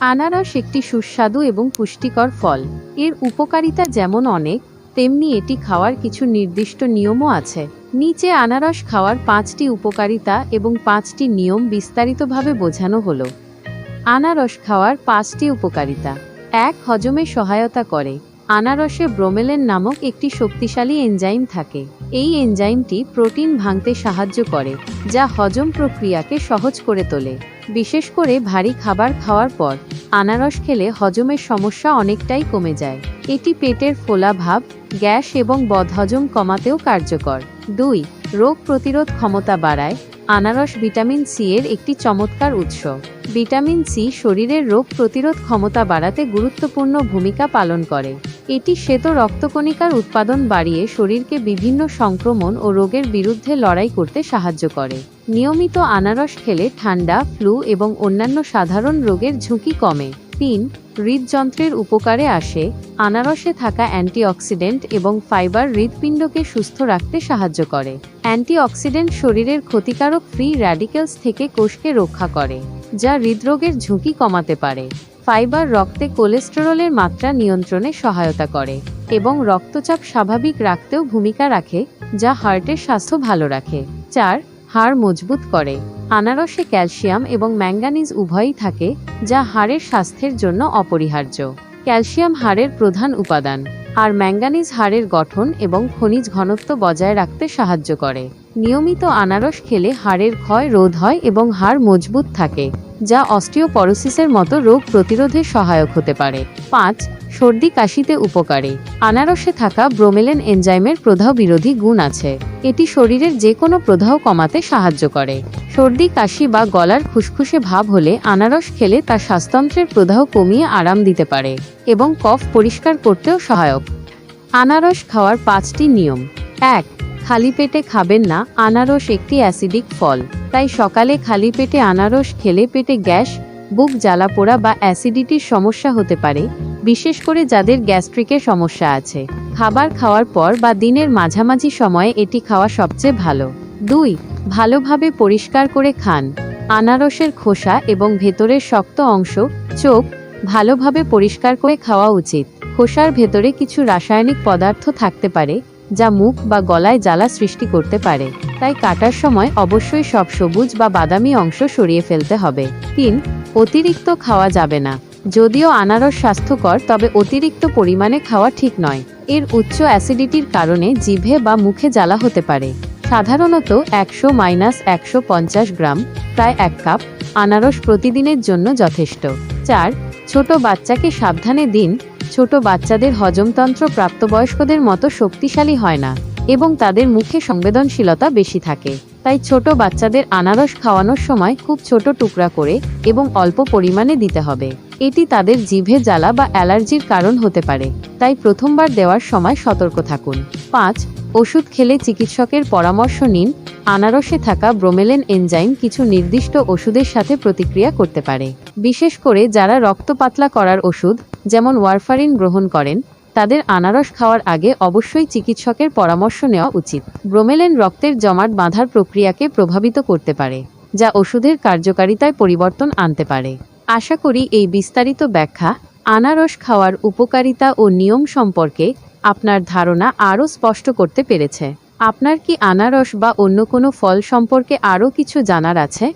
আনারস একটি সুস্বাদু এবং পুষ্টিকর ফল। এর উপকারিতা যেমন অনেক, তেমনি এটি খাওয়ার কিছু নির্দিষ্ট নিয়মও আছে। নিচে আনারস খাওয়ার পাঁচটি উপকারিতা এবং পাঁচটি নিয়ম বিস্তারিতভাবে বোঝানো হলো। আনারস খাওয়ার পাঁচটি উপকারিতা। এক, হজমে সহায়তা করে। আনারসে ব্রোমেলেন নামক একটি শক্তিশালী এনজাইম থাকে। এই এনজাইমটি প্রোটিন ভাঙতে সাহায্য করে, যা হজম প্রক্রিয়াকে সহজ করে তোলে। বিশেষ করে ভারী খাবার খাওয়ার পর, আনারস খেলে হজমের সমস্যা অনেকটাই কমে যায়। এটি পেটের ফোলা ভাব, গ্যাস এবং বদহজম কমাতেও কার্যকর। দুই, রোগ প্রতিরোধ ক্ষমতা বাড়ায়। আনারস ভিটামিন সি এর একটি চমৎকার উৎস। ভিটামিন সি শরীরের রোগ প্রতিরোধ ক্ষমতা বাড়াতে গুরুত্বপূর্ণ ভূমিকা পালন করে। এটি শ্বেত রক্তকণিকার উৎপাদন বাড়িয়ে শরীরকে বিভিন্ন সংক্রমণ ও রোগের বিরুদ্ধে লড়াই করতে সাহায্য করে। নিয়মিত আনারস খেলে ঠান্ডা, ফ্লু এবং অন্যান্য সাধারণ রোগের ঝুঁকি কমে। তিন, হৃদযন্ত্রের উপকারে আসে। আনারসে থাকা অ্যান্টিঅক্সিডেন্ট এবং ফাইবার হৃদপিণ্ডকে সুস্থ রাখতে সাহায্য করে। অ্যান্টিঅক্সিডেন্ট শরীরের ক্ষতিকারক ফ্রি র্যাডিক্যালস থেকে কোষকে রক্ষা করে, যা হৃদরোগের ঝুঁকি কমাতে পারে। ফাইবার রক্তে কোলেস্টেরলের মাত্রা নিয়ন্ত্রণে সহায়তা করে এবং রক্তচাপ স্বাভাবিক রাখতেও ভূমিকা রাখে, যা হার্টের স্বাস্থ্য ভালো রাখে। চার, হাড় মজবুত করে। আনারসে ক্যালসিয়াম এবং ম্যাঙ্গানিজ উভয়ই থাকে, যা হাড়ের স্বাস্থ্যের জন্য অপরিহার্য। ক্যালসিয়াম হাড়ের প্রধান উপাদান, আর ম্যাঙ্গানিজ হাড়ের গঠন এবং খনিজ ঘনত্ব বজায় রাখতে সাহায্য করে। নিয়মিত আনারস খেলে হাড়ের ক্ষয় রোধ হয় এবং হাড় মজবুত থাকে। যা অস্টিওপরোসিসের মতো রোগ প্রতিরোধে সহায়ক হতে পারে। পাঁচ, সর্দি কাশিতে উপকারী। আনারসে থাকা ব্রোমেলেন এনজাইমের প্রদাহ বিরোধী গুণ আছে। এটি শরীরের যে কোনো প্রদাহ কমাতে সাহায্য করে। সর্দি, কাশি বা গলার খুসখুসে ভাব হলে আনারস খেলে তা শ্বাসতন্ত্রের প্রদাহ কমিয়ে আরাম দিতে পারে এবং কফ পরিষ্কার করতেও সহায়ক। আনারস খাওয়ার পাঁচটি নিয়ম। এক, খালি পেটে খাবেন না। আনারস একটি অ্যাসিডিক ফল। তাই সকালে খালি পেটে আনারস, খেলে পেটে গ্যাস, বুক জ্বালা পোড়া বা অ্যাসিডিটির সমস্যা হতে পারে, বিশেষ করে যাদের গ্যাস্ট্রিকের সমস্যা আছে। খাবার খাওয়ার পর বা দিনের মাঝামাঝি সময়ে এটি খাওয়া সবচেয়ে ভালো। দুই, ভালোভাবে পরিষ্কার করে খান। আনারসের খোসা এবং ভেতরের শক্ত অংশ, চোখ, ভালোভাবে পরিষ্কার করে খাওয়া উচিত। খোসার ভেতরে কিছু রাসায়নিক পদার্থ থাকতে পারে, যা মুখ বা গলায় জ্বালা সৃষ্টি করতে পারে। তাই কাটার সময় অবশ্যই সব সবুজ বা বাদামি অংশ সরিয়ে ফেলতে হবে। তিন, অতিরিক্ত খাওয়া যাবে না। যদিও আনারস স্বাস্থ্যকর, তবে অতিরিক্ত পরিমাণে খাওয়া ঠিক নয়। এর উচ্চ অ্যাসিডিটির কারণে জিভে বা মুখে জ্বালা হতে পারে। সাধারণত একশো মাইনাস একশো পঞ্চাশ গ্রাম, প্রায় এক কাপ, আনারস প্রতিদিনের জন্য যথেষ্ট। চার, ছোট বাচ্চাকে সাবধানে দিন। ছোট বাচ্চাদের হজমতন্ত্র প্রাপ্তবয়স্কদের মতো শক্তিশালী হয় না। এবং তাদের মুখে সংবেদনশীলতা বেশি থাকে। তাই ছোট বাচ্চাদের আনারস খাওয়ানোর সময় খুব ছোট টুকরা করে এবং অল্প পরিমাণে দিতে হবে। এটি তাদের জিভে জ্বালা বা অ্যালার্জির কারণ হতে পারে। তাই প্রথমবার দেওয়ার সময় সতর্ক থাকুন। পাঁচ, ওষুধ খেলে চিকিৎসকের পরামর্শ নিন। আনারসে থাকা ব্রোমেলেন এনজাইম কিছু নির্দিষ্ট ওষুধের সাথে প্রতিক্রিয়া করতে পারে। বিশেষ করে যারা রক্ত পাতলা করার ওষুধ, যেমন ওয়ারফারিন গ্রহণ করেন তাদের আনারস খাওয়ার আগে অবশ্যই চিকিৎসকের পরামর্শ নেওয়া উচিত। ব্রোমেলেন রক্তের জমাট বাঁধার প্রক্রিয়াকে প্রভাবিত করতে পারে, যা ওষুধের কার্যকারিতায় পরিবর্তন আনতে পারে। আশা করি এই বিস্তারিত ব্যাখ্যা, আনারস খাওয়ার উপকারিতা ও নিয়ম সম্পর্কে আপনার ধারণা আরও স্পষ্ট করতে পেরেছে। আপনার কি আনারস বা অন্য কোনো ফল সম্পর্কে আরও কিছু জানার আছে?